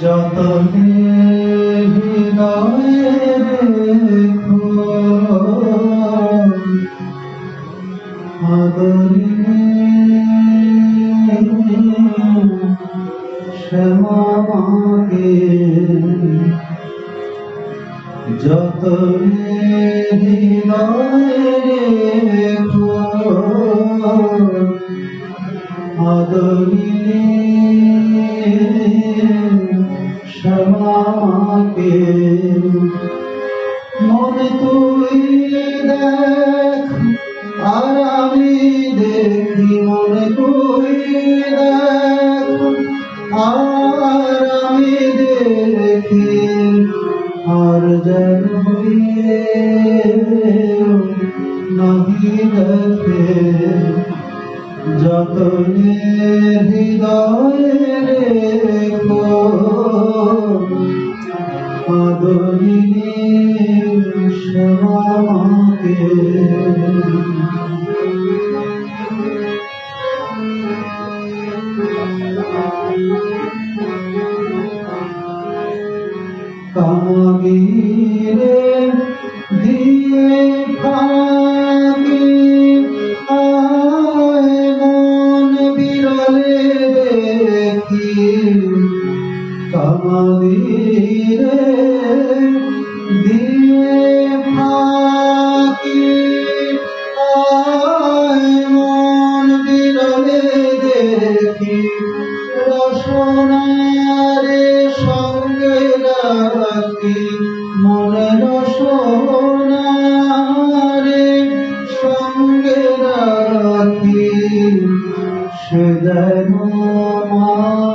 যতনে হৃদয়ে রেখো আদরিনে শ্যামাকে যতনে হৃদয়ে রেখো আদরিনে শ্যামাকে মনে তুই দেখ, আর আমি দেখি মনে তুই দেখ, আর আমি দেখি আর যেন নহি দেখে। যতনে হৃদয়ে রেখো আদরিনে শ্যামাকে কামাগিরে দিয়ে ফাঁকি আয় মন বিরলে দেখি কামাগিরে রসনারে সঙ্গে রাখি মনের সোনারে সঙ্গে রাখি সে যেন মা